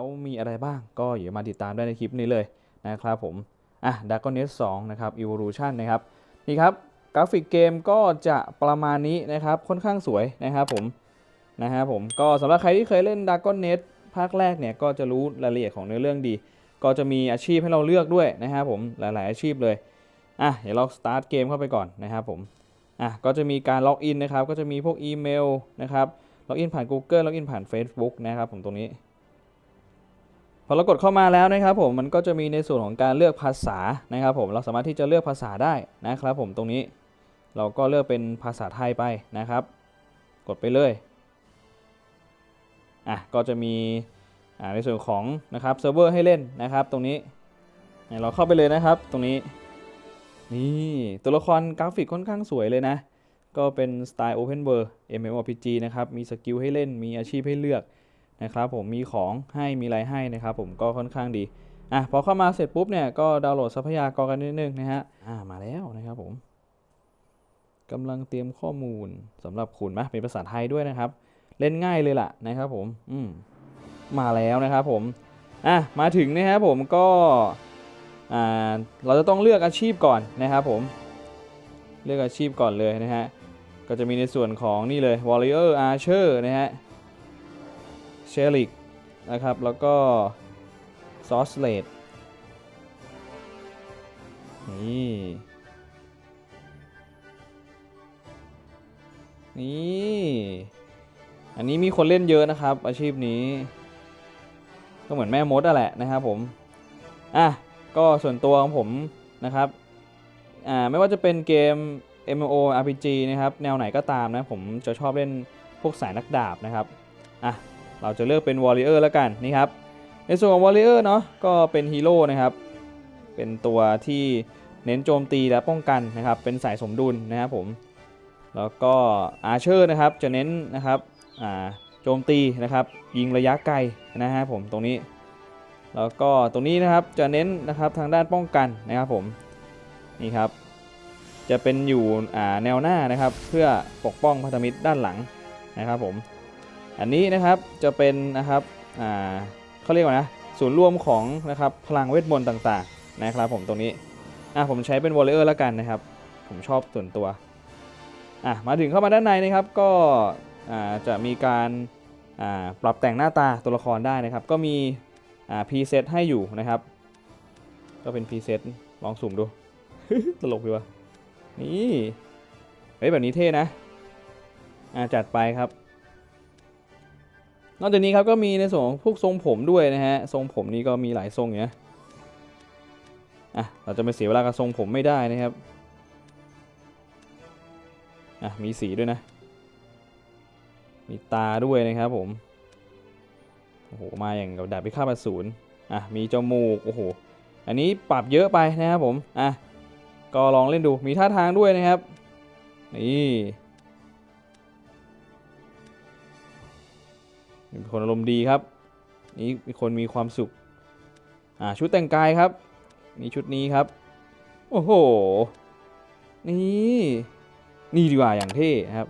แล้วมีอะไรบ้างก็อย่ามาติดตามได้ในคลิปนี้เลยนะครับผม อะ Dragon Nest 2นะครับ Evolution นะครับ นี่ครับ กราฟิกเกมก็จะประมาณนี้นะครับ ค่อนข้างสวยนะครับผม นะฮะผม ก็สำหรับใครที่เคยเล่น Dragon Nest ภาคแรกเนี่ย ก็จะรู้รายละเอียดของเนื้อเรื่องดี ก็จะมีอาชีพให้เราเลือกด้วยนะครับผม หลาย ๆ อาชีพเลย อะ เดี๋ยวเราสตาร์ทเกมเข้าไปก่อนนะครับผม อะ ก็จะมีการล็อกอินนะครับ ก็จะมีพวกอีเมลนะครับ ล็อกอินผ่าน Google ล็อกอินผ่าน Facebook นะครับผมตรงนี้ พอเรากดเข้ามาแล้วนะครับผมมันก็จะมีในส่วนของการเลือกภาษานะครับผมเราสามารถที่จะเลือกภาษาได้นะครับผมตรงนี้เราก็เลือกเป็นภาษาไทยไปนะครับ กดไปเลยอะก็จะมีในส่วนของนะครับเซิร์ฟเวอร์ให้เล่นนะครับ ตรงนี้เนี่ยเราเข้าไปเลยนะครับ ตรงนี้นี่ตัวละครกราฟิกค่อนข้างสวยเลยนะ ก็เป็นสไตล์ Open World MMORPG นะครับ มีสกิลให้เล่นมีอาชีพให้เลือก นะครับผมมีของให้มีอะไรให้นะครับผมก็ค่อนข้างดีอะพอเข้ามาเสร็จปุ๊บเนี่ยก็ดาวน์โหลดทรัพยากรกันนิดนึงนะฮะอ่ามาแล้วนะครับผมกำลังเตรียมข้อมูลสำหรับคุณมะเป็นภาษาไทยด้วยนะครับ เล่นง่ายเลยล่ะนะครับผมอืมมาแล้วนะครับผมอะมาถึงนะครับผมก็อ่าเราจะต้องเลือกอาชีพก่อนนะครับผม เลือกอาชีพก่อนเลยนะฮะก็จะมีในส่วนของนี่เลย Warrior Archer นะฮะ s h e l i c นะครับ แล้วก็ s o s l a t e นี่ นี่ อันนี้มีคนเล่นเยอะนะครับ อาชีพนี้ ก็เหมือนแม่มดอะแหละนะครับผม อะ ก็ส่วนตัวของผมนะครับ อ่า ไม่ว่าจะเป็นเกม MMO RPG นะครับ แนวไหนก็ตามนะ ผมจะชอบเล่นพวกสายนักดาบนะครับ อะ เราจะเลือกเป็น Warrior แล้วกันนี่ครับในส่วนของ Warrior เนาะก็เป็นฮีโร่นะครับเป็นตัวที่เน้นโจมตีและป้องกันนะครับเป็นสายสมดุลนะครับผมแล้วก็ Archer นะครับจะเน้นนะครับอ่าโจมตีนะครับยิงระยะไกลนะฮะผมตรงนี้ แล้วก็ตรงนี้นะครับจะเน้นนะครับทางด้านป้องกันนะครับผมนี่ครับจะเป็นอยู่แนวหน้านะครับเพื่อปกป้องพันธมิตรด้านหลังนะครับผม อันนี้นะครับจะเป็นนะครับเขาเรียกว่านะศูนย์รวมของนะครับพลังเวทมนต์ต่างๆนะครับผมตรงนี้อะผมใช้เป็นวอลเลอร์แล้วกันนะครับ ผมชอบส่วนตัวอะมาถึงเข้ามาด้านในนะครับก็จะมีการปรับแต่งหน้าตาตัวละครได้นะครับ ก็มีพรีเซตให้อยู่นะครับ ก็เป็นพรีเซตลองสุ่มดู ตลกดีวะนี่เฮ้ยแบบนี้เท่นะอ่าจัดไปครับ นอกจากนี้ครับก็มีในส่วนของพวกทรงผมด้วยนะฮะทรงผมนี้ก็มีหลายทรงอยู่นะอะเราจะไม่เสียเวลากับทรงผมไม่ได้นะครับอะมีสีด้วยนะ มีตาด้วยนะครับผมโอ้โหมาอย่างกับดาบพิฆาตอสูรอะมีจมูกโอ้โหอันนี้ปรับเยอะไปนะครับผมอะก็ลองเล่นดูมีท่าทางด้วยนะครับนี่ เป็นคนอารมณ์ดีครับ นี่เป็นคนมีความสุข อ่าชุดแต่งกายครับมีชุดนี้ครับ โอ้โห นี่นี่ดีกว่าอย่างเท่ครับ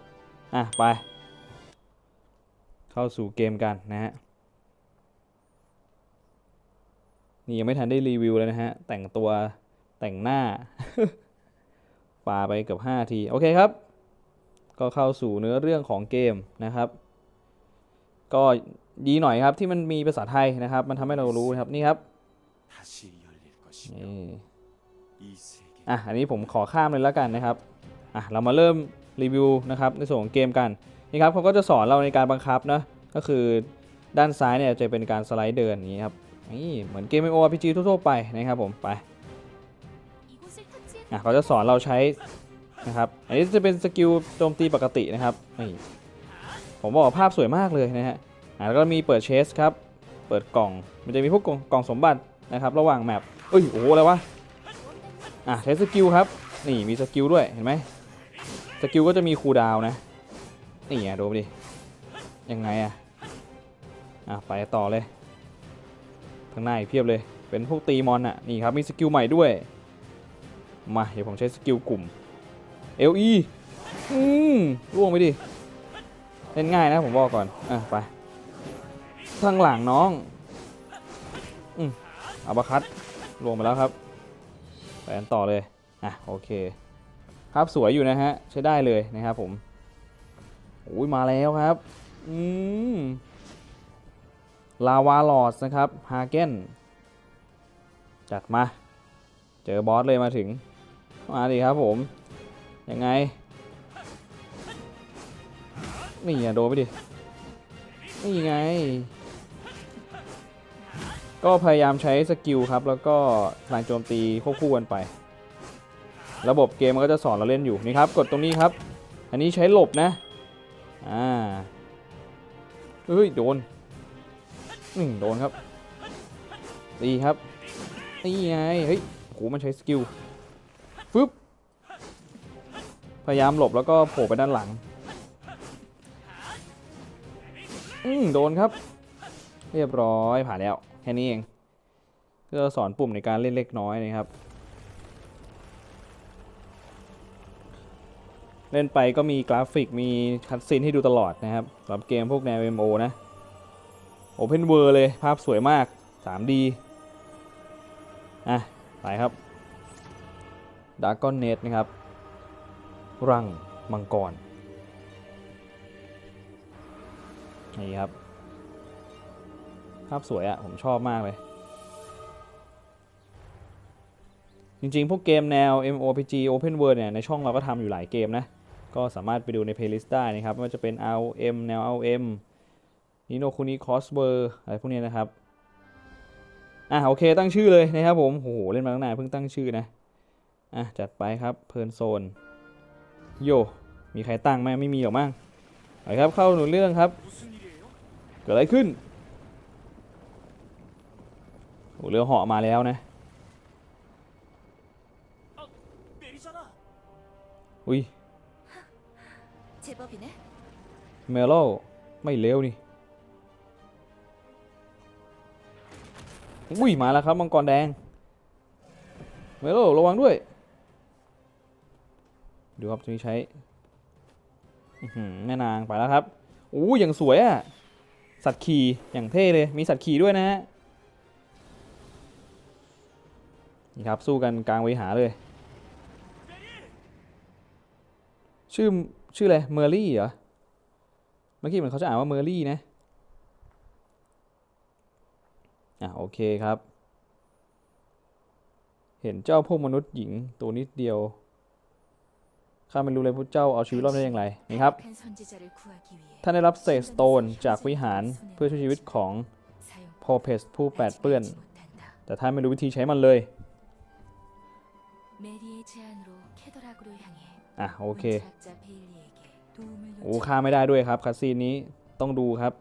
อะไป เข้าสู่เกมกันนะฮะ นี่ยังไม่ทันได้รีวิวเลยนะฮะ แต่งตัวแต่งหน้าปาไปเกือบ5ที โอเคครับ ก็เข้าสู่เนื้อเรื่องของเกมนะครับ ก็ดีหน่อยครับที่มันมีภาษาไทยนะครับ มันทำให้เรารู้ครับนี่ครับนี่อะอันนี้ผมขอข้ามเลยแล้วกันนะครับอะเรามาเริ่มรีวิวนะครับในส่วนของเกมกันนี่ครับเขาก็จะสอนเราในการบังคับนะก็คือด้านซ้ายเนี่ยจะเป็นการสไลด์เดินนี้ครับนี่เหมือนเกมมิโอพิจีทั่วๆไปนะครับผมไปอะเขาจะสอนเราใช้นะครับ อันนี้จะเป็นสกิลโจมตีปกตินะครับนี่ ผมบอกว่าภาพสวยมากเลยนะฮะแล้วก็มีเปิดเชสครับ เปิดกล่อง มันจะมีพวกกล่องสมบัตินะครับระหว่างแมปเอ้ยโอ้โหอะไรวะ อะใช้สกิลครับ นี่มีสกิลด้วยเห็นไหมสกิลก็จะมีคูลดาวน์นะ นี่อะดูดิ ยังไงอะ อะไปต่อเลยข้างหน้าอีกเพียบเลย เป็นพวกตีมอนอะ นี่ครับมีสกิลใหม่ด้วย มาเดี๋ยวผมใช้สกิลกลุ่ม LE อืมล่วงไปดิ เล่นง่ายนะผมบอกก่อนอะไปข้างหลังน้องอัปคัตลงไปแล้วครับไปกันต่อเลยอะโอเคภาพสวยอยู่นะฮะใช้ได้เลยนะครับผมอุ้ยมาแล้วครับอืมลาวาลอสนะครับฮาเกนจัดมา เจอบอสเลยมาถึง มาดิครับผม ยังไง นี่อะโดนไปดิ นี่ไง ก็พยายามใช้สกิลครับ แล้วก็พลังโจมตีควบคู่กันไป ระบบเกมมันก็จะสอนเราเล่นอยู่นี่ครับ กดตรงนี้ครับ อันนี้ใช้หลบนะ อ่าเฮ้ย โดนอืมโดนครับตีครับนี่ไง เฮ้ยโหมันใช้สกิลฟึบพยายามหลบแล้วก็โผล่ไปด้านหลัง อืมโดนครับ เรียบร้อยผ่านแล้ว แค่นี้เองก็สอนปุ่มในการเล่นเล็กน้อยนะครับ เล่นไปก็มีกราฟิกมีคัดซีนให้ดูตลอดนะครับสำหรับเกมพวกแนว MMO นะ Open World เลยภาพสวยมาก 3D อะไปครับ d a r k o n Net นะครับ รังมังกร นี่ครับ ภาพสวยอะ่ะผมชอบมากเลย จริงๆ พวกเกมแนว M O P G Open World เนี่ย ในช่องเราก็ทำอยู่หลายเกมนะ ก็สามารถไปดูใน playlist ได้นะครับไม่ว่าจะเป็น ROM แนว ROM นิโนคุนิคอสเบอร์อะไรพวกนี้นะครับ อะโอเคตั้งชื่อเลยนะครับผมโอ้โหเล่นมาตั้งนานเพิ่งตั้งชื่อนะ อะจัดไปครับเพลินโซน โย มีใครตั้งไหมไม่มีหรอกมั้งไปครับเข้าหนูเรื่องครับ เกิดอะไรขึ้นโอ้เรือเหาะมาแล้วนะอุ้ยเมโลไม่เลวนี่อุ้ยมาแล้วครับมังกรแดงเมโลระวังด้วยดูครับจะมีใช้แม่นางไปแล้วครับอู้ยังสวยอะ สัตว์ขี่อย่างเท่เลย มีสัตว์ขี่ด้วยนะฮะ นี่ครับ สู้กันกลางวิหารเลย ชื่อ ชื่ออะไร เมอร์รี่เหรอ เมื่อกี้เหมือนเขาจะอ่านว่าเมอร์รี่นะ อะ โอเคครับ เห็นเจ้าพวกมนุษย์หญิงตัวนิดเดียว ข้าไม่รู้เลยพุทธเจ้าเอาชีวิตรอดได้อย่างไรนี่ครับ ท่านได้รับเศษสโตนจากวิหารเพื่อช่วยชีวิตของพอเพสผู้แปดเปื้อน แต่ท่านไม่รู้วิธีใช้มันเลยอะโอเคโอ้ฆ่าไม่ได้ด้วยครับคาซีนนี้ต้องดูครับ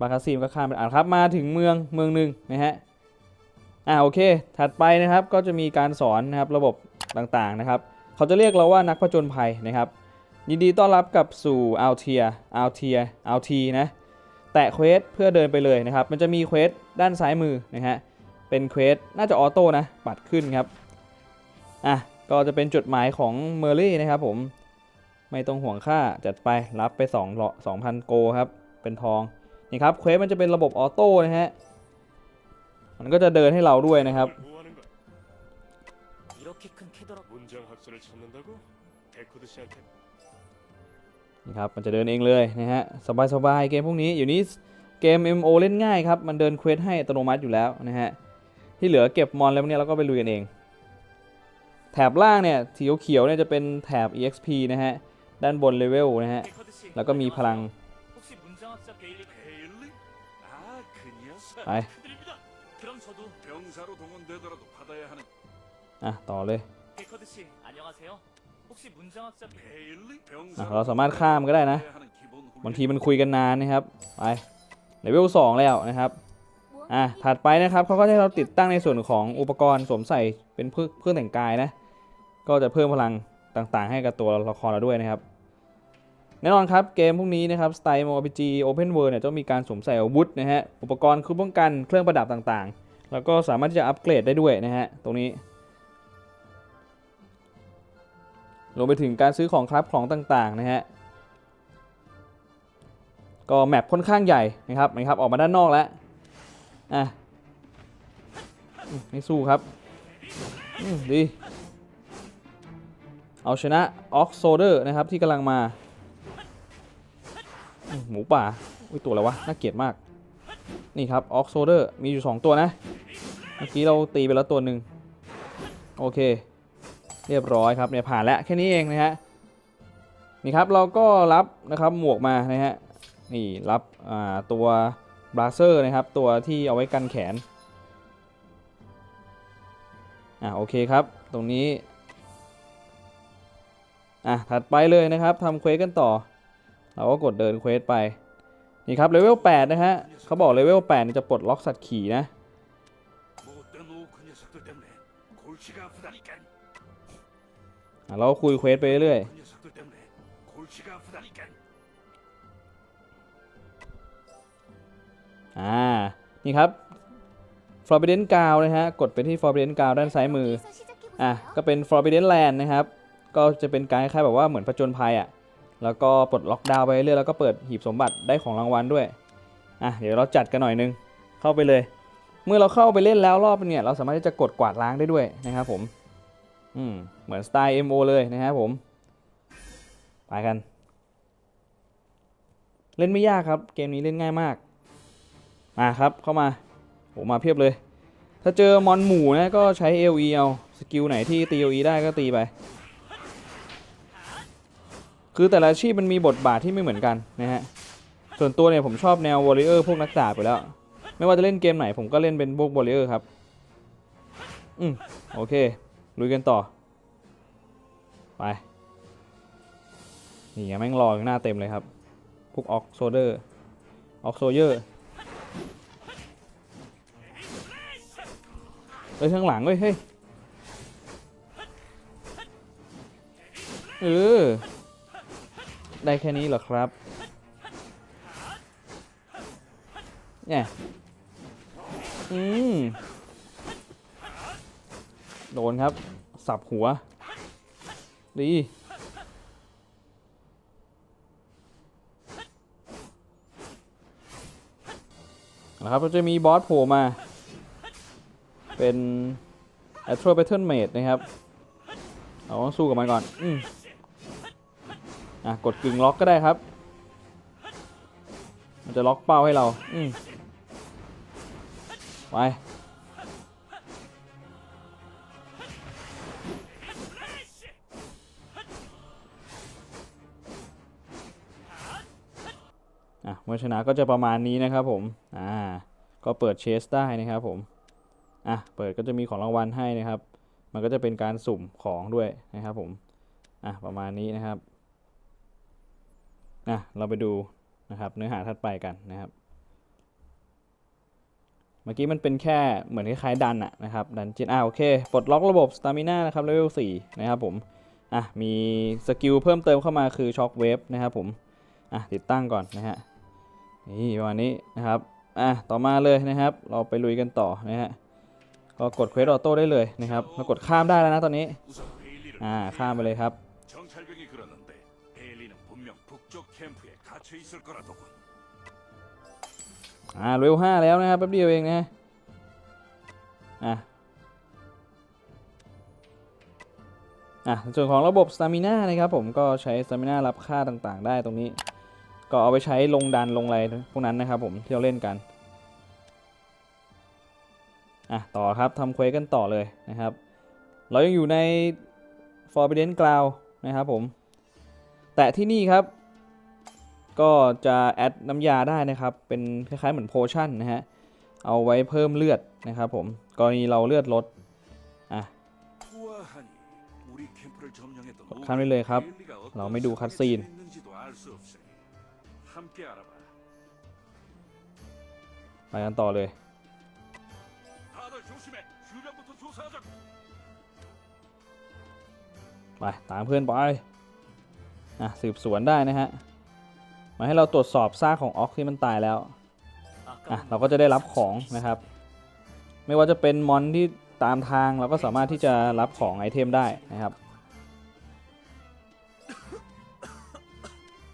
บาคาซีนก็ข้าไปอ่านครับมาถึงเมืองเมืองหนึ่งนะฮะอะโอเค ถัดไปนะครับก็จะมีการสอนนะครับระบบต่างๆนะครับ เขาจะเรียกเราว่านักผจญภัยนะครับยินดีต้อนรับกับสู่อัลเทียอัลเทียอัลทีนะแตะเควสเพื่อเดินไปเลยนะครับ มันจะมีเควสด้านซ้ายมือนะฮะเป็นเควสน่าจะออโต้นะปัดขึ้นครับอะก็จะเป็นจุดหมายของเมอร์รี่นะครับผมไม่ต้องห่วงค่าจัดไปรับไป2เหรอ2,000 โกครับเป็นทองนี่ครับเควสมันจะเป็นระบบออโต้นะฮะมันก็จะเดินให้เราด้วยนะครับ 뭐 하는 거야? 이렇게 큰 캐더락 문장 학설을 찾는다고? 데코드 씨한테 นี่ครับมันจะเดินเองเลยนะฮะสบายๆเกมพวกนี้อยู่นี้เกม MMO เล่นง่ายครับ มันเดินเควสให้อัตโนมัติอยู่แล้วนะฮะที่เหลือเก็บมอนแล้วพวกเนี้ยเราก็ไปลุยกันเอง แถบล่างเนี่ยสีเขียวๆเนี่ยจะเป็นแถบ EXP นะฮะด้านบนเลเวลนะฮะ 데코드 씨. แล้วก็มีพลัง 혹시 อะต่อเลยเราสามารถข้ามก็ได้นะ บางทีมันคุยกันนานนะครับ ไปเลเวลสองแล้วนะครับอะถัดไปนะครับเขาก็จะเราติดตั้งในส่วนของอุปกรณ์สวมใส่เป็นเพื่อเพื่อแต่งกายนะ ก็จะเพิ่มพลังต่างๆ ให้กับตัวละครเราด้วยนะครับ แน่นอนครับเกมพวกนี้นะครับสไตล์โมบิจีโอเพนเวิร์เนี่ยจะมีการสวมใส่อาวุธนะฮะอุปกรณ์คือป้องกันเครื่องประดับต่างๆ แล้วก็สามารถที่จะอัปเกรดได้ด้วยนะฮะตรงนี้ รวมไปถึงการซื้อของครับของต่างๆนะฮะก็แมปค่อนข้างใหญ่นะครับนะครับออกมาด้านนอกแล้วอะไม่สู้ครับดีเอาชนะออกโซเดอร์นะครับที่กำลังมา หมูป่าอุ้ยตัวอะไรวะ น่าเกลียดมาก นี่ครับออกโซเดอร์มีอยู่ 2 ตัวนะ เมื่อกี้เราตีไปแล้วตัวหนึ่งโอเค เรียบร้อยครับเนี่ยผ่านแล้วแค่นี้เองนะฮะนี่ครับเราก็รับนะครับหมวกมานะฮะนี่รับตัวบราเซอร์นะครับตัวที่เอาไว้กันแขนอะโอเคครับตรงนี้อะถัดไปเลยนะครับทำเควสกันต่อ เราก็กดเดินเควสไปนี่ครับเลเวล8นะฮะเขาบอกเลเวล8นี่จะปลดล็อกสัตว์ขี่นะ เราคุยเควสไปเรื่อยอ่า นี่ครับฟอร์เบเดนกาวนะฮะ กดไปที่ฟอร์เบเดนกาวด้านซ้ายมือ อะ ก็เป็นฟอร์เบเดนแลนด์นะครับ ก็จะเป็นการคล้ายแบบว่าเหมือนผจญภัยอะ แล้วก็ปลดล็อกดาวไปเรื่อยแล้วก็เปิดหีบสมบัติได้ของรางวัลด้วย อะ เดี๋ยวเราจัดกันหน่อยนึง เข้าไปเลย เมื่อเราเข้าไปเล่นแล้วรอบเนี่ย เราสามารถที่จะกดกวาดล้างได้ด้วยนะครับผม อืมเหมือนสไตล์ MO เลยนะครับผม ไปกัน เล่นไม่ยากครับ เกมนี้เล่นง่ายมาก มาครับเข้ามาโหมาเพียบเลย ถ้าเจอมอนหมู่นะก็ใช้ LE เอา สกิลไหนที่ตี LE ได้ก็ตีไป คือแต่ละอาชีพมันมีบทบาทที่ไม่เหมือนกันนะฮะ ส่วนตัวเนี่ยผมชอบแนววอริเออร์พวกนักดาบไปแล้ว ไม่ว่าจะเล่นเกมไหนผมก็เล่นเป็นพวกวอริเออร์ครับ อืมโอเค ลุยกันต่อ ไป นี่ไงแม่งรออยู่หน้าเต็มเลยครับ พวกออกโซเดอร์ ออกโซเยอร์เอ้ยข้างหลังเว้ยเฮ้ย เออ ได้แค่นี้เหรอครับ เนี่ย อืม โดนครับ สับหัว ดีนะครับเราจะมีบอสโผล่มา เป็น a t r o Battle Mate นะครับเราต้องสู้กับมันก่อน อืมอะ กดกึ่งล็อกก็ได้ครับ มันจะล็อกเป้าให้เรา อืมไป เมื่อชนะก็จะประมาณนี้นะครับผม อ่า ก็เปิดเชสได้นะครับผม อะ เปิดก็จะมีของรางวัลให้นะครับ มันก็จะเป็นการสุ่มของด้วยนะครับผม อะ ประมาณนี้นะครับ อะ เราไปดูนะครับ เนื้อหาถัดไปกันนะครับ เมื่อกี้มันเป็นแค่เหมือนคล้ายๆดันอะนะครับ ดันเจนอะโอเค ปลดล็อกระบบสตามิน่านะครับเลเวล4นะครับผม อะ มีสกิลเพิ่มเติมเข้ามาคือช็อคเวฟนะครับผม อะ ติดตั้งก่อนนะฮะ นี่วันนี้นะครับอะต่อมาเลยนะครับ เราไปลุยกันต่อนะฮะก็กดเควสออโต้ได้เลยนะครับเรากดข้ามได้แล้วนะตอนนี้อ่าข้ามไปเลยครับอ่าเวลห้าแล้วนะครับแป๊บเดียวเองนะอ่าอ่าส่วนของระบบสตามิน่านะครับผมก็ใช้สตามิน่ารับค่าต่างๆ ได้ตรงนี้ ก็เอาไปใช้ลงดันลงอะไรพวกนั้นนะครับผมที่เราเล่นกันอะต่อครับทำเควสกันต่อเลยนะครับ เรายังอยู่ใน Forbidden Ground นะครับผม แต่ที่นี่ครับ ก็จะแอดน้ำยาได้นะครับ เป็นคล้ายๆเหมือนโพชั่นนะฮะ เอาไว้เพิ่มเลือดนะครับผม กรณีเราเลือดลดอะข้ามไปเลยครับ เราไม่ดูคัดซีน 함께 알아봐. ไปกันต่อเลย 다들 조심해. 주변부터 조사하자고. ไป ตามเพื่อนไป อ่ะ สืบสวนได้นะฮะ มาให้เราตรวจสอบซากของออกที่มันตายแล้ว อ่ะ เราก็จะได้รับของนะครับ ไม่ว่าจะเป็นมอนที่ตามทางเราก็สามารถที่จะรับของไอเทมได้นะครับ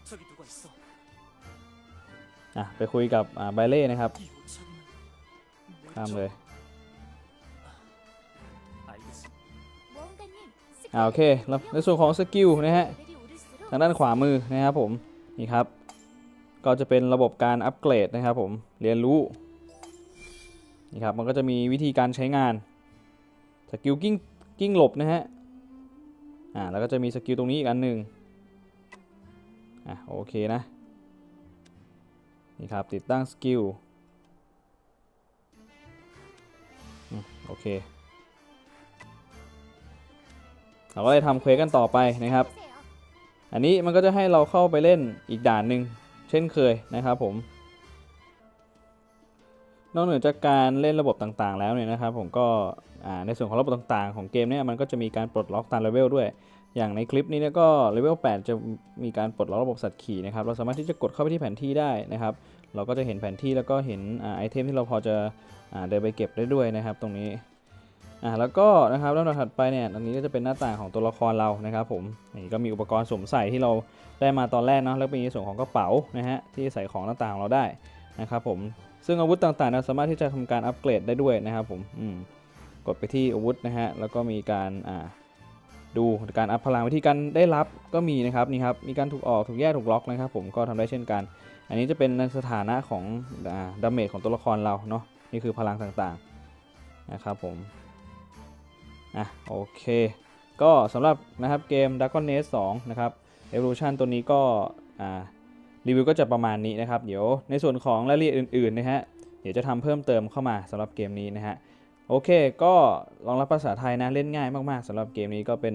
저기 누가 있어? อะไปคุยกับไบเล่นะครับข้ามเลยอ่าโอเคแล้วในส่วนของสกิลนะฮะทางด้านขวามือนะครับผมนี่ครับ ก็จะเป็นระบบการอัปเกรดนะครับผมเรียนรู้นี่ครับมันก็จะมีวิธีการใช้งานสกิลกิ้งกิ้งหลบนะฮะอ่าแล้วก็จะมีสกิลตรงนี้อีกอันหนึ่งอ่าโอเคนะ นี่ครับ ติดตั้งสกิลโอเค เราก็เลยทำเควสกันต่อไปนะครับ อันนี้มันก็จะให้เราเข้าไปเล่นอีกด่านหนึ่งเช่นเคยนะครับผม นอกเหนือจากการเล่นระบบต่างๆ แล้วเนี่ยนะครับ ผมก็ในส่วนของระบบต่างๆ ของเกมเนี่ยมันก็จะมีการปลดล็อกตามเลเวลด้วย อย่างในคลิปนี้เนี่ยก็เลเวล 8 จะมีการปลดล็อกระบบสัตว์ขี่นะครับ เราสามารถที่จะกดเข้าไปที่แผนที่ได้นะครับ เราก็จะเห็นแผนที่แล้วก็เห็นอไอเทมที่เราพอจะอเดินไปเก็บได้ด้วยนะครับ ตรงนี้อ่าแล้วก็นะครับลำดับถัดไปเนี่ยอันนี้ก็จะเป็นหน้าต่างของตัวละครเรานะครับผมนี่ก็มีอุปกรณ์สวมใส่ที่เราได้มาตอนแรกเนาะแล้วเป็นในส่วนของกระเป๋านะฮะที่ใส่ของต่างๆของเราได้นะครับผมซึ่งอาวุธต่างๆเราสามารถที่จะทำการอัปเกรดได้ด้วยนะครับผมอืมกดไปที่อาวุธนะฮะแล้วก็มีการอ่า ดูการอัพพลังวิธีการได้รับก็มีนะครับนี่ครับมีการถูกออกถูกแยกถูกล็อกนะครับ ผมก็ทำได้เช่นกัน อันนี้จะเป็นสถานะของอ่าดาเมจของตัวละครเราเนาะนี่คือพลังต่างๆนะครับผมอะโอเค ก็สำหรับนะครับเกม Dragon Nest 2นะครับ Evolution ตัวนี้ก็อ่ารีวิวก็จะประมาณนี้นะครับ เดี๋ยวในส่วนของรายละเอียดอื่นๆนะฮะ เดี๋ยวจะทำเพิ่มเติมเข้ามาสำหรับเกมนี้นะฮะ โอเค ก็รองรับภาษาไทยนะ เล่นง่ายมาก ๆสำหรับเกมนี้ก็เป็น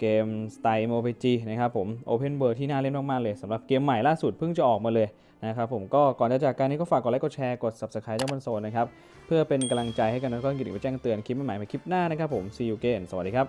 เกมสไตล์ MOPG นะครับผม Open World ที่น่าเล่นมาก ๆ เลยสำหรับเกมใหม่ล่าสุดเพิ่งจะออกมาเลยนะครับผมก็ก่อนจะจากการนี้ก็ฝากกดไลค์กดแชร์กด Subscribe เจ้งบนโซนนะครับ เพื่อเป็นกำลังใจให้กันแล้วก็กิจกรรมแจ้งเตือนคลิปใหม่ๆในคลิปหน้านะครับผม see you again สวัสดีครับ